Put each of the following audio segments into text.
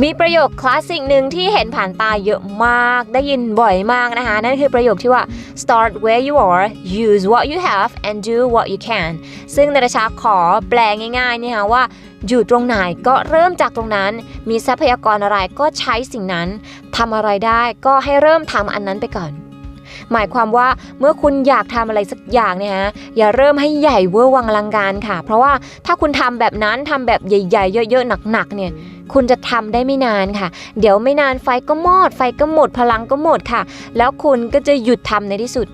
มีประโยคคลาสสิกหนึ่งที่เห็นผ่านตาเยอะมาก ได้ยินบ่อยมากนะคะ นั่นคือประโยคที่ว่า start where you are use what you have and do what you can ซึ่งนาตาชาขอแปลง่ายๆนี่ค่ะว่า อยู่ตรงไหนก็เริ่มจากตรงนั้น มีทรัพยากรอะไรก็ใช้สิ่งนั้นทำอะไรได้ก็ให้เริ่มทำอันนั้นไปก่อน หมายความว่าเมื่อคุณอยากทำอะไรสักอย่างเนี่ยฮะอย่าเริ่มให้ใหญ่เวอร์วังอลังการค่ะ เพราะว่าถ้าคุณทำแบบนั้นทำแบบใหญ่ๆ เยอะๆหนักๆเนี่ยคุณจะทำได้ไม่นานค่ะ เดี๋ยวไม่นานไฟก็มอด ไฟก็หมดพลังก็หมดค่ะ แล้วคุณก็จะหยุดทำในที่สุด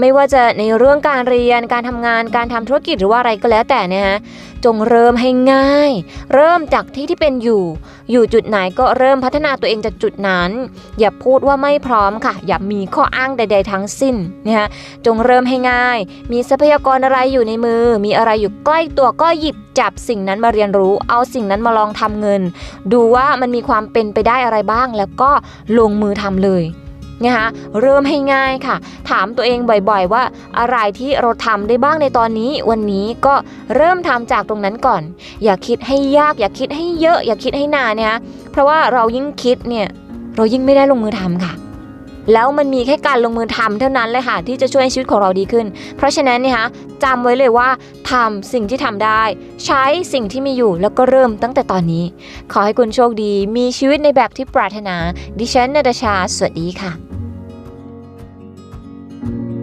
ไม่ว่าจะในเรื่องการเรียนการทำงานการทำธุรกิจหรือว่าอะไรก็แล้วแต่เนะฮะจงเริ่มให้ง่าย เริ่มจากที่ที่เป็นอยู่ อยู่จุดไหนก็เริ่มพัฒนาตัวเองจากจุดนั้น อย่าพูดว่าไม่พร้อมค่ะ อย่ามีข้ออ้างใด ๆ ทั้งสิ้นนะคะจงเริ่มให้ง่าย มีทรัพยากรอะไรอยู่ในมือ มีอะไรอยู่ใกล้ตัวก็หยิบจับสิ่งนั้นมาเรียนรู้ เอาสิ่งนั้นมาลองทำเงิน ดูว่ามันมีความเป็นไปได้อะไรบ้าง แล้วก็ลงมือทำเลย นะคะเริ่มให้ง่ายค่ะ ถามตัวเองบ่อยๆ ว่าอะไรที่เราทำได้บ้างในตอนนี้ วันนี้ก็เริ่มทำจากตรงนั้นก่อน อย่าคิดให้ยาก อย่าคิดให้เยอะ อย่าคิดให้นานนะคะเพราะว่าเรายิ่งคิดเนี่ยเรายิ่งไม่ได้ลงมือทำค่ะแล้วมันมีแค่การลงมือทำเท่านั้นเลยค่ะที่จะช่วยให้ชีวิตของเราดีขึ้น เพราะฉะนั้นเนี่ยคะจำไว้เลยว่าทำสิ่งที่ทำได้ ใช้สิ่งที่มีอยู่แล้วก็เริ่มตั้งแต่ตอนนี้ ขอให้คุณโชคดี มีชีวิตในแบบที่ปรารถนา ดิฉันนาดาชา สวัสดีค่ะ Thank you.